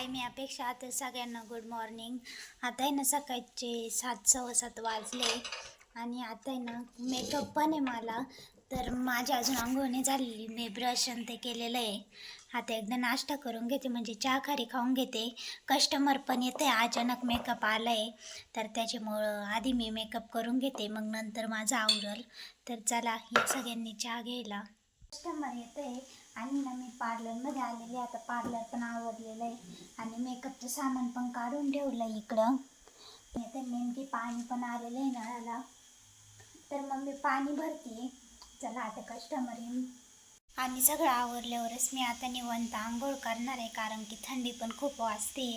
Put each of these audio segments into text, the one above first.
हाय मी अपेक्षा आता सगळ्यांना गुड मॉर्निंग आता आहे ना सकाळचे सात सव्वा सात वाजले आणि आता आहे ना मेकअप पण आहे मला. तर माझी अजून आंघोळणी झालेली मी ब्रश आणि ते केलेलं आहे. आता एकदा नाश्ता करून घेते म्हणजे चहा खारी खाऊन घेते. कस्टमर पण येते अचानक मेकअप आलं आहे तर त्याच्यामुळं आधी मी मेकअप करून घेते मग नंतर माझं आवरल. तर चला या सगळ्यांनी चहा घ्यायला. कस्टमर येते आणि ना मी पार्लरमध्ये आलेले आता पार्लर पण आवडलेलं आहे. आणि मेकअपचं सामान पण काढून ठेवलं आहे इकडं तर नेमकी पाणी पण आलेलं आहे नळाला. तर मग मी पाणी भरते चला आता कस्टमर येईन आणि सगळं आवरल्यावरच मी आता निवंत आंघोळ करणार आहे. कारण की थंडी पण खूप वाजते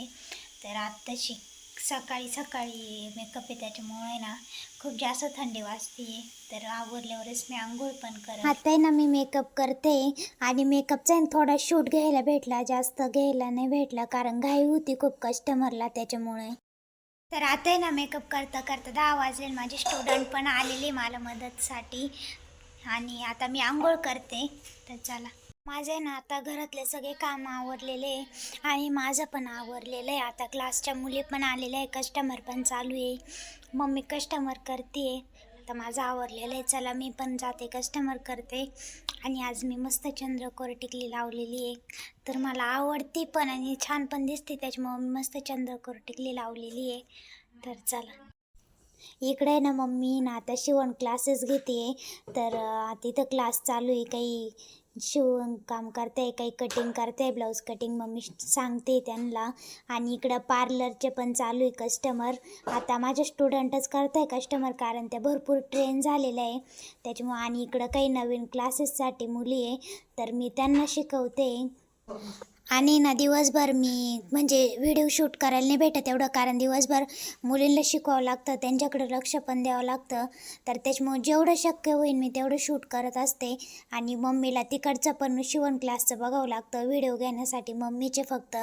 तर आत्ताशी सकाळी सकाळी मेकअप आहे त्याच्यामुळे ना खूप जास्त थंडी वाजते. तर आवरल्यावरच मी आंघोळ पण कर आता आहे ना मी मेकअप करते आणि मेकअपचा थोडा शूट घ्यायला भेटला जास्त घ्यायला नाही भेटला कारण घाई होती खूप कस्टमरला त्याच्यामुळे. तर आता आहे ना मेकअप करता करता दहा वाजले माझे स्टुडंट पण आलेले मला मदतसाठी. आणि आता मी आंघोळ करते. तर चला. माझे ना आता घरातले सगळे काम आवरलेले आहे आणि माझं पण आवरलेलं आहे. आता क्लासच्या मुली पण आलेल्या आहे कस्टमर पण चालू आहे. मम्मी कस्टमर करते आता माझं आवरलेलं आहे. चला मी पण जाते कस्टमर करते. आणि आज मी मस्त चंद्रकोर टिकली लावलेली आहे. तर मला आवडते पण आणि छान पण दिसते त्याच्यामुळे मी मस्त चंद्रकोर टिकली लावलेली आहे. तर चला. इकडे ना मम्मी ना आता शिवण क्लासेस घेते तर तिथं क्लास चालू आहे काही शिवण काम करते काही कटिंग करते ब्लाऊज कटिंग मम्मी सांगते त्यांना. आणि इकडं पार्लरचे पण चालू आहे कस्टमर आता माझ्या स्टुडंटच करत आहे कस्टमर कारण त्या भरपूर ट्रेन झालेलं आहे. त्याच्यामुळे आणि इकडं काही नवीन क्लासेससाठी मुली आहे. तर मी त्यांना शिकवते. आणि ना दिवसभर मी म्हणजे व्हिडिओ शूट करायला नाही भेटत एवढं कारण दिवसभर मुलींना शिकवावं लागतं त्यांच्याकडे लक्ष पण द्यावं लागतं. तर त्याच्यामुळे जेवढं शक्य होईल मी तेवढं शूट करत असते. आणि मम्मीला तिकडचं पण शिवण क्लासचं बघावं लागतं व्हिडिओ घेण्यासाठी मम्मीचे फक्त.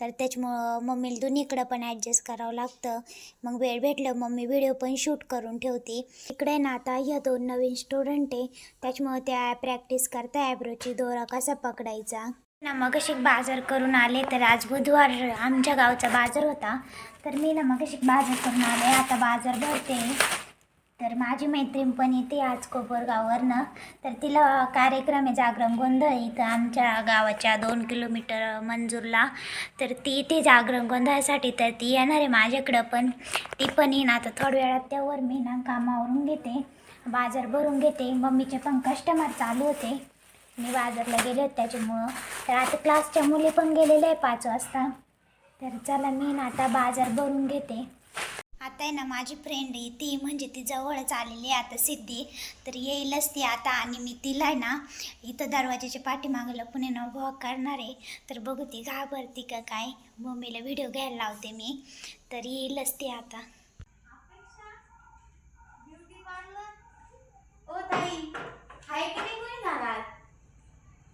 तर त्याच्यामुळं मम्मीला दोन्हीकडं पण ॲडजस्ट करावं लागतं. मग वेळ भेटलं मम्मी व्हिडिओ पण शूट करून ठेवते. इकडे ना आता ह्या दोन नवीन स्टुडंट आहे त्याच्यामुळं त्या प्रॅक्टिस करता ॲब्रोची दोरा कसा पकडायचा? ना मग बाजार करून आले तर आज बुधवार आमच्या गावचा बाजार होता. तर मी ना मग बाजार करून आले. आता बाजार भरते. तर माझी मैत्रीण पण येते आज कोपरगाववरनं तर तिला कार्यक्रम आहे जागरण गोंधळ इथं आमच्या गावाच्या दोन किलोमीटर मंजूरला. तर ती इथे जागरण गोंधळासाठी तर ती येणार आहे माझ्याकडं पण. ती पण येईन. आता थोड्या वेळात त्यावर मी ना कामावरून घेते. बाजार भरून घेते. मम्मीचे पण कस्टमर चालू होते. मी बाजारला गेले होते त्याच्यामुळं. तर आता क्लासच्या मुली पण गेलेल्या आहे पाच वाजता. तर चला मी ना आता बाजार भरून घेते. आता आहे ना माझी फ्रेंड आहे ती म्हणजे ती जवळच आलेली आहे आता सिद्धी. तर येईलच ती आता आणि मी तिला आहे ना इथं दरवाजाच्या पाठीमागं पुणे ना वॉक करणार आहे. तर बघू ती घाबरती का काय? मम्मीला व्हिडिओ घ्यायला लावते मी. तर येईलच ती आता. ब्युटी पार्लर ओ ताई हाय की नाही कोणी घरात?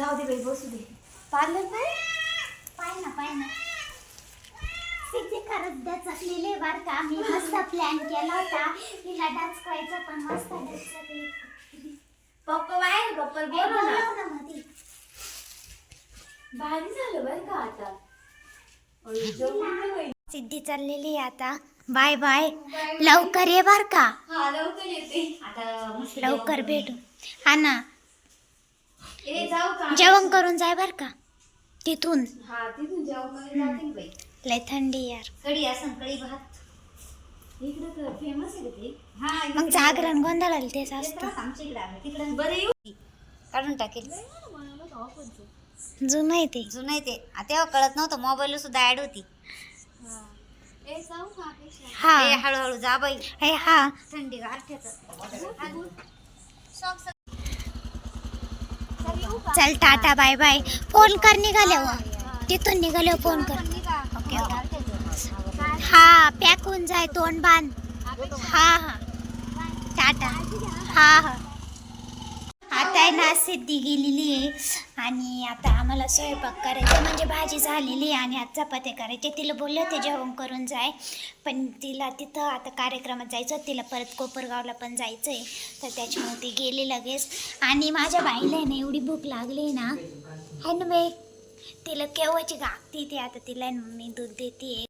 आहे? आहे. जाऊ दे बाई बसू दे. पार्लर काय पाय ना पाय ना. सिद्धी खरंच डचकलेले बर का मी मस्त प्लॅन केला होता. तिला डचकायचं पण मस्त डचकली पप्पा बाहेर पप्पा बोलव ना. ना. भारी झालं बरं का आता. बाई. सिद्धी चाललेली आहे आता. Bye bye. लवकर ये बर का. हा लवकर येते. आता मस्त लवकर जेवण भेटू. हा ना. ए जाऊ का? जेवण करून जाय बर का. तिथून. हा तिथून जेवण करून जाते ना बाई. लय थंडी यार. कढी असं कढी भात. इकडं तर फेमस आहे का ते. हा मग जागरण गोंधळाला तेच असतं ना, आमच्या इकडे आहे तिकडं बरं येऊ. काढून टाकेल. जुनं आहे ते. जुनं आहे ते. तेव्हा कळत नव्हतं मोबाईल सुद्धा ऍड होती. हा. हळूहळू जा बाई. हे हा. थंडी गारठ्याच चल टाटा बाय बाय. फोन कर निघाले हो. तिथून निघाले हो, फोन कर. ओके. हा पॅक होऊन जाय तोंड बांध. हा हा. टाटा. हा हा. आता आहे ना सिद्धी गेलेली आहे. आणि आता आम्हाला स्वयंपाक करायचा म्हणजे भाजी झालेली आहे आणि आज चपात्या करायचे तिला बोलले होते जेवण करून जाय. पण तिला तिथं आता कार्यक्रमात जायचं तिला परत कोपरगावला पण जायचं आहे. तर त्याच्यामुळे ती गेली लगेच. आणि माझ्या बाईला आहे ना एवढी भूक लागली ना. हॅन ना तिला केव्हाची गागती ती. आता तिला आहे मी दूध देते